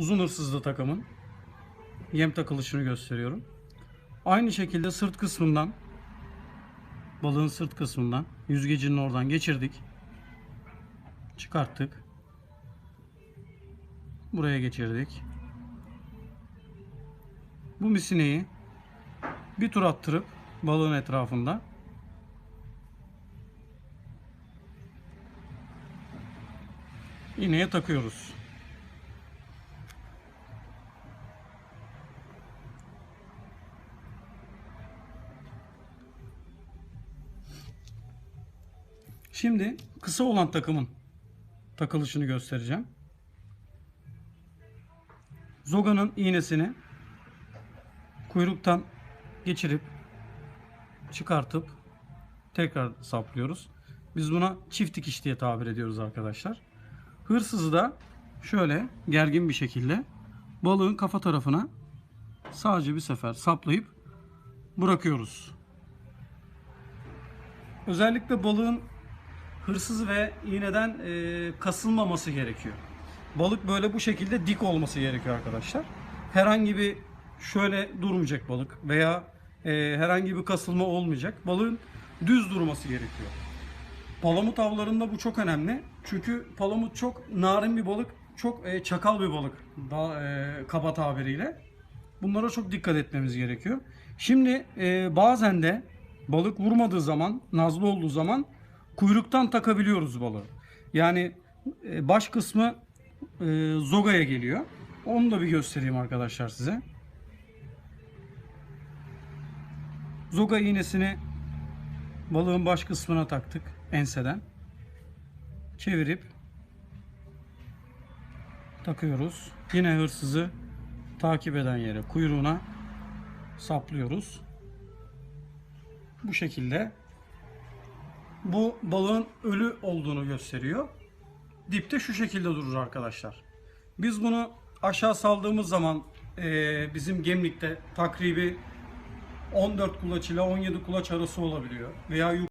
uzun hırsızlı takımın yem takılışını gösteriyorum. Aynı şekilde sırt kısmından balığın sırt kısmından yüzgecinin oradan geçirdik. Çıkarttık. Buraya geçirdik. Bu misineyi bir tur attırıp balığın etrafında iğneye takıyoruz. Şimdi kısa olan takımın takılışını göstereceğim. Zoga'nın iğnesini kuyruktan geçirip çıkartıp tekrar saplıyoruz. Biz buna çift dikiş diye tabir ediyoruz arkadaşlar. Hırsızı da şöyle gergin bir şekilde balığın kafa tarafına sadece bir sefer saplayıp bırakıyoruz. Özellikle balığın hırsız ve iğneden e, kasılmaması gerekiyor. Balık böyle bu şekilde dik olması gerekiyor arkadaşlar. Herhangi bir şöyle durmayacak balık veya e, herhangi bir kasılma olmayacak. Balığın düz durması gerekiyor. Palamut avlarında bu çok önemli. Çünkü palamut çok narin bir balık, çok e, çakal bir balık. Daha e, kaba tabiriyle. Bunlara çok dikkat etmemiz gerekiyor. Şimdi e, bazen de balık vurmadığı zaman, nazlı olduğu zaman kuyruktan takabiliyoruz balığı. Yani e, baş kısmı e, zogaya geliyor. Onu da bir göstereyim arkadaşlar size. Zoga iğnesini balığın baş kısmına taktık enseden. Çevirip takıyoruz. Yine hırsızı takip eden yere kuyruğuna saplıyoruz. Bu şekilde bu balığın ölü olduğunu gösteriyor. Dipte şu şekilde durur arkadaşlar. Biz bunu aşağı saldığımız zaman eee, bizim gemlikte takribi 14 kulaç ile 17 kulaç arası olabiliyor. Veya